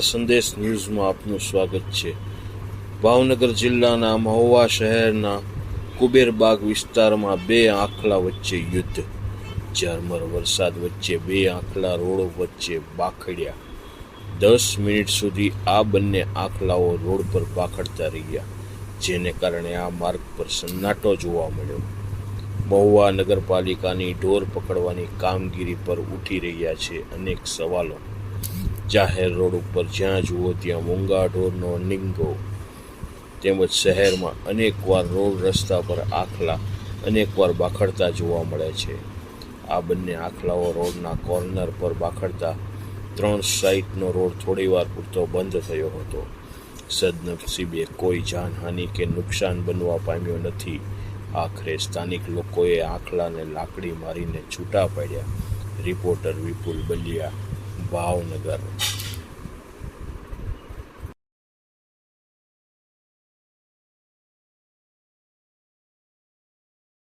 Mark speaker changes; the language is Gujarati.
Speaker 1: સંદેશ ન્યૂઝમાં આપનું સ્વાગત છે. ભાવનગર જિલ્લાના મહુવા શહેરના કુબેરબાગ વિસ્તારમાં બે આંખલા વચ્ચે યુદ્ધ. ઝરમર વરસાદ વચ્ચે બે આંખલા રોડ વચ્ચે બાખડ્યા. દસ મિનિટ સુધી આ બંને આંખલાઓ રોડ પર બાખડતા રહ્યા, જેને કારણે આ માર્ગ પર સન્નાટો જોવા મળ્યો. મહુવા નગરપાલિકાની ઢોર પકડવાની કામગીરી પર ઉઠી રહ્યા છે અનેક સવાલો. જાહેર રોડ ઉપર જ્યાં જુઓ ત્યાં મૂંગા ઢોરનો નિંગો તેમજ શહેરમાં અનેકવાર રોડ રસ્તા પર આખલા અનેકવાર બાખડતા જોવા મળે છે. આ બંને આખલાઓ રોડના કોર્નર પર બાખડતા ત્રણ સાઈડનો રોડ થોડીવાર પૂરતો બંધ થયો હતો. સદનસીબે કોઈ જાનહાનિ કે નુકસાન બનવા પામ્યો નથી. આખરે સ્થાનિક લોકોએ આખલાને લાકડી મારીને છૂટા પાડ્યા. રિપોર્ટર વિપુલ બલિયા ભાવનગર